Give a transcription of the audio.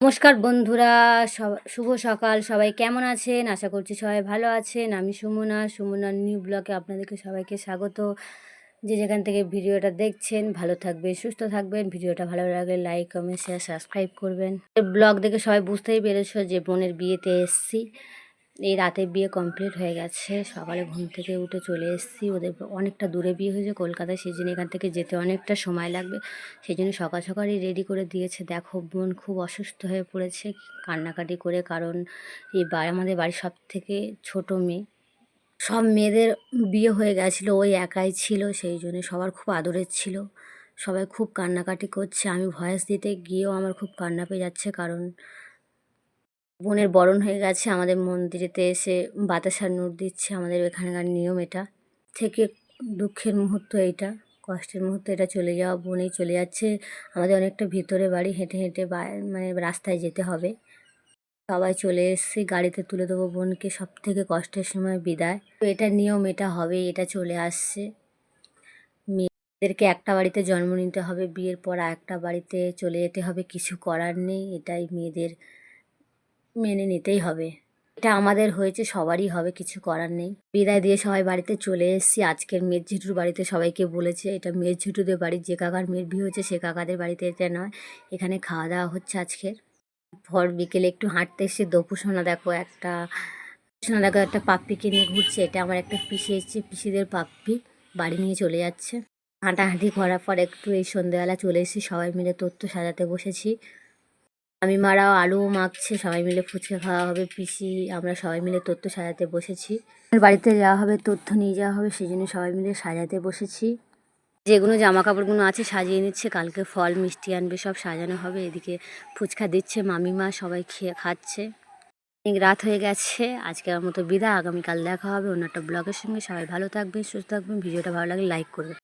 নমস্কার বন্ধুরা শুভ সকাল। সবাই কেমন আছেন? আশা করছি সবাই ভালো আছেন। আমি সুমনা সুমনার নিউ ব্লগে আপনাদেরকে সবাইকে স্বাগত। যে যেখান থেকে ভিডিওটা দেখছেন, ভালো থাকবেন, সুস্থ থাকবেন। ভিডিওটা ভালো লাগলে লাইক, কমেন্ট শেয়ার সাবস্ক্রাইব করবেন। ব্লগ দেখে সবাই বুঝতেই পেরেছ যে বোনের বিয়েতে এসছি। এই রাতে বিয়ে কমপ্লিট হয়ে গেছে। সকালে ঘুম থেকে উঠে চলে এসেছি। ওদের অনেকটা দূরে বিয়ে হয়েছে কলকাতায়। সেই জন্য এখান থেকে যেতে অনেকটা সময় লাগবে। সেই জন্য সকাল সকালই রেডি করে দিয়েছে। দেখো, বোন খুব অসুস্থ হয়ে পড়েছে। কান্নাকাটি করে কারণ এই আমাদের বাড়ির সব থেকে ছোটো মেয়ে। সব মেয়েদের বিয়ে হয়ে গেছিল। ওই একাই ছিল। সেই জন্য সবার খুব আদরের ছিল। সবাই খুব কান্নাকাটি করছে। আমি ভয়েস দিতে গিয়েও আমার খুব কান্না পেয়ে যাচ্ছে। কারণ বোনের বরণ হয়ে গেছে, আমাদের মন্দিরেতে এসে বাতাসার নূর দিচ্ছে আমাদের এখানকার নিয়ম এটা। থেকে দুঃখের মুহূর্ত এইটা, কষ্টের মুহূর্ত এটা চলে যাওয়া, বোনেই চলে যাচ্ছে। আমাদের অনেকটা ভিতরে বাড়ি, হেঁটে হেঁটে মানে রাস্তায় যেতে হবে। সবাই চলে এসেছি, গাড়িতে তুলে দেবো বোনকে সব থেকে কষ্টের সময় বিদায়। তো এটা নিয়ম, এটা হবে, এটা চলে আসছে। মেয়েদেরকে একটা বাড়িতে জন্ম নিতে হবে, বিয়ের পর একটা বাড়িতে চলে যেতে হবে, কিছু করার নেই, এটাই মেয়েদের মেনে নিতেই হবে। এটা আমাদের হয়েছে, সবারই হবে, কিছু করার নেই। বিদায় দিয়ে সবাই বাড়িতে চলে এসেছি। আজকের মেয়ের ঝিটুর বাড়িতে সবাইকে বলেছে, এটা মেয়ের ঝিটুদের বাড়ির যে কাকার মেয়ের বিয়ে হয়েছে, সে কাকাদের বাড়িতে এটা নয়। এখানে খাওয়া দাওয়া হচ্ছে আজকের ভর বিকেলে একটু হাঁটতে এসে দপু সোনা দেখো একটা, সোনা দেখো একটা পাপ্পিকে নিয়ে ঘুরছে। এটা আমার একটা পিসি এসছে, পিসিদের পাপ্পি। বাড়ি নিয়ে চলে যাচ্ছে। হাঁটাহাঁটি করার পর একটু এই সন্ধ্যেবেলা চলে এসেছি। সবাই মিলে তথ্য সাজাতে বসেছি। আমি মারাও আলু মাখছে, সবাই মিলে ফুচকা খাওয়া হবে, পিসি, আমরা সবাই মিলে তথ্য সাজাতে বসেছি। বাড়িতে যাওয়া হবে, তথ্য নিয়ে যাওয়া হবে, সেই জন্য সবাই মিলে সাজাতে বসেছি। যেগুলো জামা কাপড়গুলো আছে সাজিয়ে নিচ্ছে, কালকে ফল, মিষ্টি আনবে, সব সাজানো হবে, এদিকে ফুচকা দিচ্ছে, মামিমা সবাই খেয়ে খাচ্ছে। অনেক রাত হয়ে গেছে আজকের মতো বিদায় আগামীকাল দেখা হবে অন্য একটা ব্লগের সঙ্গে, সবাই ভালো থাকবেন, সুস্থ থাকবেন, ভিডিওটা ভালো লাগলে লাইক করবেন।